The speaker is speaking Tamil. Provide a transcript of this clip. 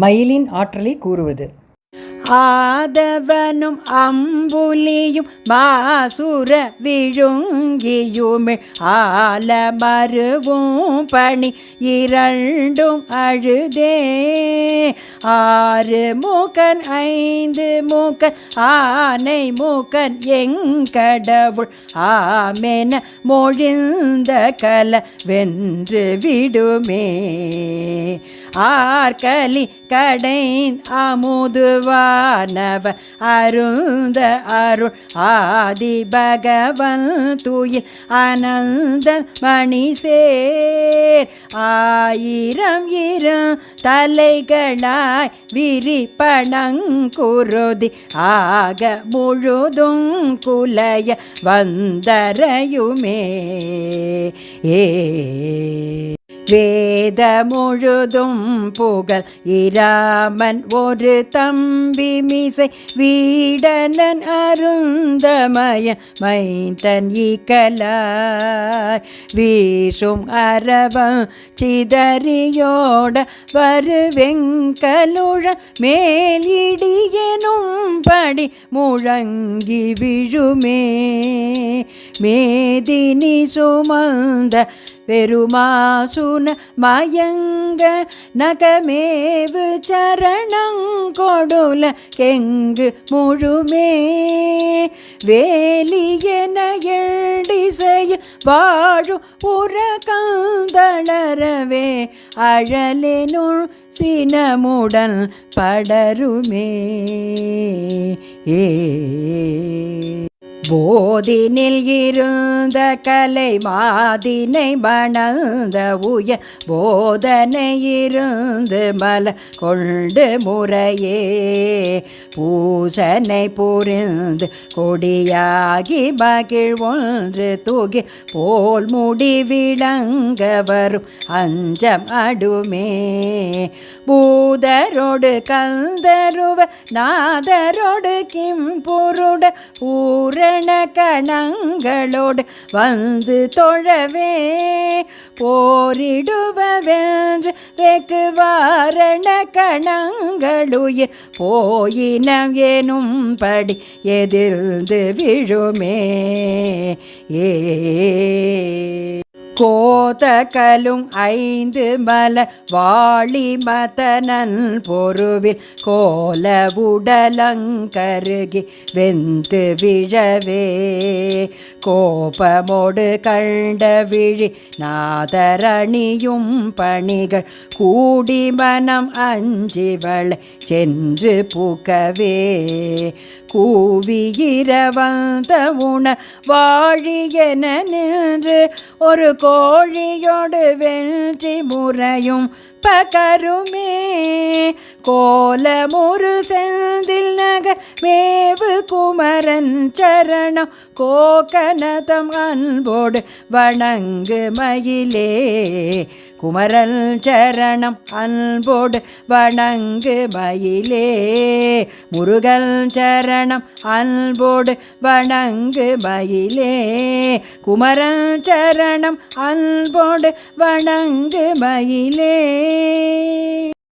மயிலின் ஆற்றலை கூறுவது. ஆதவனும் அம்புலியும் மாசுர விழுங்கியுமே ஆல ஆலமருவும் பணி இரண்டும் அழுதே. ஆறு மூக்கன் ஐந்து மூக்கன் ஆனை மூக்கன் எங்கடவுள் ஆமென மொழிந்த கல வென்று விடுமே. ஆர்கலி கடைன் அமுதுவானவ அருந்த அருள் ஆதி பகவன் தூயில் அனந்தன் மணி சேர் ஆயிரம் இரம் தலைகளாய் விரிப்பணங்குருதி ஆக முழுதும் குலைய வந்தரையுமே ஏ வேத முழுதும் புகழ் இராமன் ஒரு தம்பி மிசை வீடனன் அருந்தமய மைந்தன் இக்கலாய் வீசும் அரவம் சிதறியோட வருவெங்கலுழ மேலிடியனும் படி முழங்கி விழுமே. மேதினி சுமந்த பெருமாசுன மயங்க நகமேவு சரணங்கொடுல கெங்கு முழுமே. வேலியன எழுடிசையில் வாழு புறகந்தளரவே அழலெனுள் சினமுடன் படருமே. ஏ போதினில் இருந்த கலை மாதினை மணந்த உய போதனை இருந்து மல கொண்டு முறையே. பூசனை புரிந்து கொடியாகி மகிழ் ஒன்று தூகி போல் முடி விளங்க வரும் அஞ்சம் அடுமே. பூதரோடு கந்தருவ நாதரோடு கிம்புருட பூரண கணங்களோடு வந்து தொழவே போரிடுவென்று வெகு வாரண கணங்களுயிர் போயினம் எனும் படி எதிர்ந்து விழுமே. ஏ கோதகலும் ஐந்து மல வாளி மதனன் பொருவில் கோல உடலங்கருகி வெந்து விழவே. கோபமோடு கண்ட விழி நாதரணியும் பணிகள் கூடி மனம் அஞ்சிவள் சென்று பூக்கவே கூவியிரவந்த உண வாழியன நின்று ஒரு கோ கோழியோடு வெற்றி முறையும் பகருமே. கோலமுரு செல் மேவு குமரன் சரணம் கோகனதம் அன்போடு வணங்கு மயிலே. குமரன் சரணம் அன்போடு வணங்கு மயிலே. முருகன் சரணம் அன்போடு வணங்கு மயிலே. குமரன் சரணம் அன்போடு வணங்கு மயிலே.